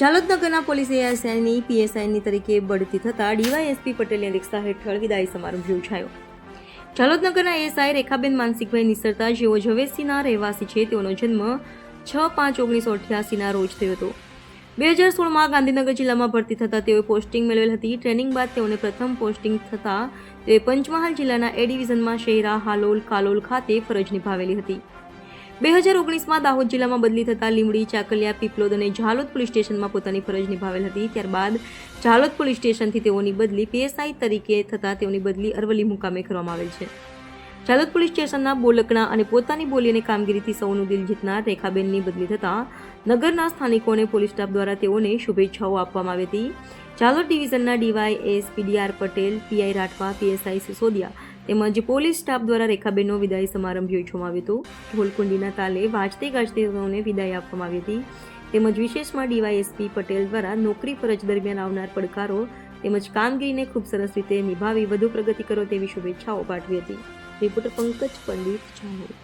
જાલોદનગરના police એએસઆઈની, પીએસઆઈની તરીકે બઢતી થતાં ડીવાયએસપી પટેલની અધ્યક્ષતા હેઠળ વિદાય સમારંભ યોજાયો. જાલોદનગરના એએસઆઈ રેખાબેન માનસિકભાઈ નિસરતા, જેઓ ઝવેસીના રહેવાસી છે, તેઓનો જન્મ છ પાંચ ઓગણીસો અઠ્યાસીના રોજ થયો હતો. બે હજાર સોળમાં ગાંધીનગર જિલ્લામાં ભરતી થતાં તેઓએ પોસ્ટિંગ મેળવેલ હતી. ટ્રેનિંગ બાદ તેઓને પ્રથમ પોસ્ટિંગ થતાં તેઓએ પંચમહાલ જિલ્લાના એ ડિવિઝનમાં શેરા હાલોલ, કાલોલ ખાતે ફરજ નિભાવેલી હતી. બે હજાર ઓગણીસમાં દાહોદ જિલ્લામાં બદલી થતાં લીમડી ચાકલિયા, પીપલોદ અને ઝાલોદ પોલીસ સ્ટેશનમાં પોતાની ફરજ નિભાવેલ હતી. ત્યારબાદ ઝાલોદ પોલીસ સ્ટેશનથી તેઓની બદલી પીએસઆઈ તરીકે થતાં તેઓની બદલી અરવલ્લી મુકામે કરવામાં આવેલ છે. ઝાલોદ પોલીસ સ્ટેશનના બોલકણા અને પોતાની બોલી અને કામગીરીથી સૌનું દિલ જીતનાર રેખાબેનની બદલી થતાં નગરના સ્થાનિકોને પોલીસ સ્ટાફ દ્વારા તેઓને શુભેચ્છાઓ આપવામાં આવી હતી. Jhalod ડિવિઝનના DY S PDR Patel PI Rathwa PSI Sisodiya તેમજ પોલીસ સ્ટાફ દ્વારા રેખાબેનનો વિદાય સમારંભ યોજવામાં આવ્યો હતો. ઢોલકુંડીના તાલે વાજતે ગાજતે તેઓને વિદાય આપવામાં આવી હતી. તેમજ વિશેષમાં ડીવાયએસપી પટેલ દ્વારા નોકરી ફરજ દરમિયાન આવનાર પડકારો તેમજ કામગીરીને ખૂબ સરસ રીતે નિભાવી, વધુ પ્રગતિ કરો તેવી શુભેચ્છાઓ પાઠવી હતી. રિપોર્ટર પંકજ પંડિત, જામોદ.